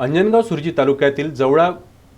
अंजनगाव सुरजी तालुक्यातील जवळा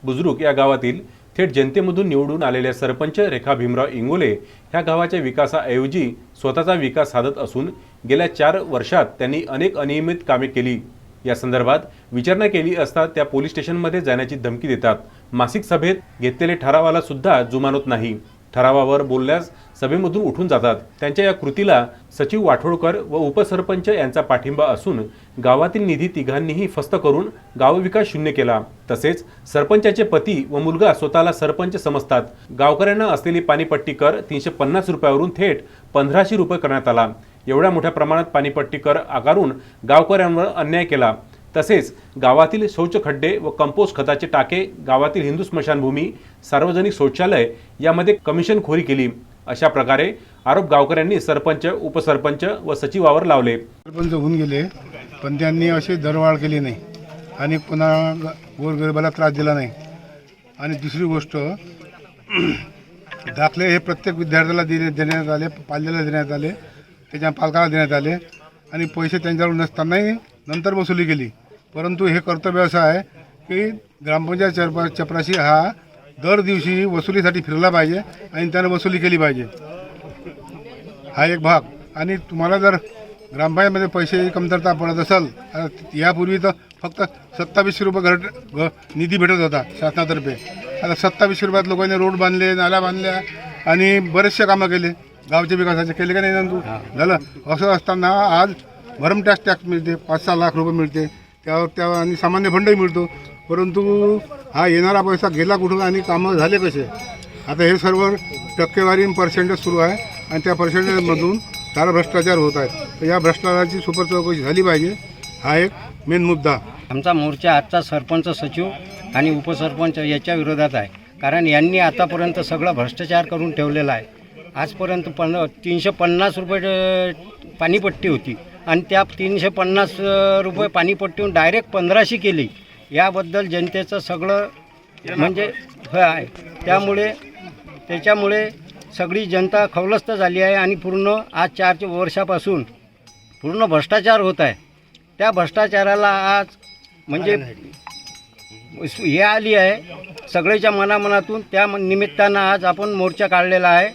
बुजुर्ग या गावातील थेट जनतेमधून निवडून आलेल्या सरपंच रेखा भीमराव इंगोले ह्या गावाच्या विकासाऐवजी स्वतःचा विकास साधत असून गेल्या चार वर्षात त्यांनी अनेक अनियमित कामे केली. या संदर्भात विचारणा केली असता त्या पोलीस स्टेशनमध्ये जाण्याची धमकी देतात. मासिक सभेत घेतलेले ठरावाला सुद्धा जुमानत नाही. ठरावावर बोलल्यास सभेमधून उठून जातात. त्यांच्या या कृतीला सचिव वाठोळकर व उपसरपंच यांचा पाठिंबा असून गावातील निधी तिघांनीही फस्त करून गावविकास शून्य केला. तसेच सरपंचाचे पती व मुलगा स्वतःला सरपंच समजतात. गावकऱ्यांना असलेली पाणीपट्टी कर तीनशे पन्नास रुपयावरून थेट पंधराशे रुपये करण्यात आला. एवढ्या मोठ्या प्रमाणात पाणीपट्टी कर आकारून गावकऱ्यांवर अन्याय केला. तसेच गावातील शौचखड्डे व कंपोस्ट खताचे टाके गावातील हिंदू स्मशानभूमी सार्वजनिक शौचालय यामध्ये कमिशनखोरी केली. अशा प्रकारे आरोप गावकऱ्यांनी सरपंच उपसरपंच व सचिवावर लावले. सरपंच होऊन गेले पण त्यांनी अशी दरवाढ केली नाही आणि पुन्हा गोरगरिबाला त्रास दिला नाही. आणि दुसरी गोष्ट दाखले हे प्रत्येक विद्यार्थ्याला दिले देण्यात आले पाल्याला देण्यात आले त्याच्या पालकाला देण्यात आले आणि पैसे त्यांच्याकडून नसतानाही नंतर वसुली केली. परंतु हे कर्तव्य असं आहे की ग्रामपंचायत चपरा चपराशी हा दर दिवशी वसुलीसाठी फिरला पाहिजे आणि त्यानं वसुली केली पाहिजे. हा एक भाग. आणि तुम्हाला जर ग्रामपंचायतमध्ये पैसे कमतरता पडत असेल यापूर्वी तर फक्त सत्तावीसशे रुपये घर घ निधी भेटत होता शासनातर्फे. आता सत्तावीसशे रुपयात लोकांनी रोड बांधले नाल्या बांधल्या आणि बरेचसे कामं केले. गावचे विकासाचे केले का नाही झालं. असं असताना आज भरम टॅक्स टॅक्स मिळते पाच सहा लाख रुपये मिळते. त्यावर त्या आणि सामान्य फंडही मिळतो. परंतु हा येणारा पैसा गेला कुठं आणि कामं झाले कसे? आता हे सर्व टक्केवारी पर्सेंटेज सुरू आहे आणि त्या पर्सेंटेजमधून सारा भ्रष्टाचार होत आहे तर या भ्रष्टाचाराची सुपर चौकशी झाली पाहिजे. हा एक मेन मुद्दा. आमचा मोर्चा आजचा सरपंच सचिव आणि उपसरपंच याच्या विरोधात आहे. कारण यांनी आतापर्यंत सगळं भ्रष्टाचार करून ठेवलेला आहे. आजपर्यंत पन्न तीनशे पन्नास रुपये पाणीपट्टी होती. आणि त्या तीनशे पन्नास रुपये पाणीपट्टीहून डायरेक्ट पंधराशे केली. याबद्दल जनतेचं सगळं म्हणजे हे आहे. त्यामुळे त्याच्यामुळे सगळी जनता खवलस्त झाली आहे आणि पूर्ण आज चार वर्षापासून पूर्ण भ्रष्टाचार होत आहे. त्या भ्रष्टाचाराला आज म्हणजे हे आली आहे. सगळ्याच्या मनामनातून त्या निमित्तानं आज आपण मोर्चा काढलेला आहे.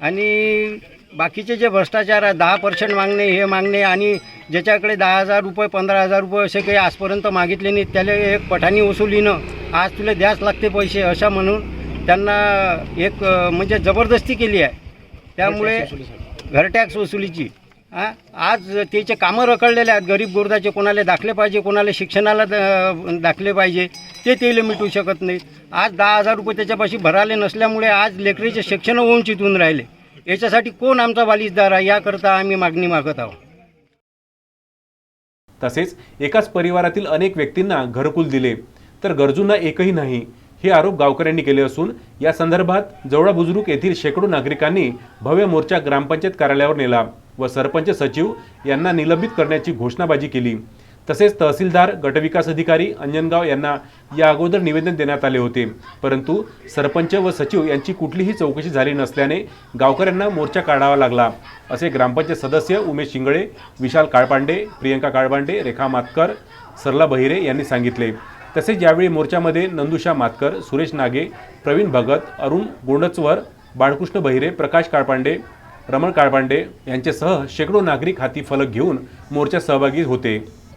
आणि बाकीचे जे भ्रष्टाचार आहे दहा पर्सेंट मागणे हे मागणे आणि ज्याच्याकडे दहा हजार रुपये पंधरा हजार रुपये असे काही आजपर्यंत मागितले नाही त्याला एक पठाणी वसुलीनं आज तुला द्यास लागते पैसे अशा म्हणून त्यांना एक म्हणजे जबरदस्ती केली आहे. त्यामुळे घर टॅक्स वसुलीची. हा? आज त्याचे कामं रखडलेले आहेत गरीब गोरदाचे कोणाला दाखले पाहिजे कोणाला शिक्षणाला द- दाखले पाहिजे ते तेले मिटू शकत नाहीत. आज दहा हजार रुपये त्याच्यापाशी भराले नसल्यामुळे आज लेकरीचे शिक्षण वंचित होऊन राहिले. याच्यासाठी कोण आमचा वालिसदार आहे याकरता आम्ही मागणी मागत आहोत. तसेच एकाच परिवारातील अनेक व्यक्तींना घरकुल दिले. तर गरजूंना एकही नाही हे आरोप गावकऱ्यांनी केले असून या संदर्भात जवळा बुजुर्ग येथील शेकडो नागरिकांनी भव्य मोर्चा ग्रामपंचायत कार्यालयावर नेला व सरपंच सचिव यांना निलंबित करण्याची घोषणाबाजी केली. तसेच तहसीलदार गटविकास अधिकारी अंजनगाव यांना या अगोदर निवेदन देण्यात आले होते. परंतु सरपंच व सचिव यांची कुठलीही चौकशी झाली नसल्याने गावकऱ्यांना मोर्चा काढावा लागला. असे ग्रामपंचायत सदस्य उमेश शिंगळे विशाल काळपांडे प्रियंका काळपांडे रेखा मातकर सरला बहिरे यांनी सांगितले. तसेच यावेळी मोर्चामध्ये नंदुषा मातकर सुरेश नागे प्रवीण भगत अरुण गोंडचवर बाळकृष्ण बहिरे प्रकाश काळपांडे रमण काळपांडे यांच्यासह शेकडो नागरिक हाती फलक घेऊन मोर्चा सहभागी होते.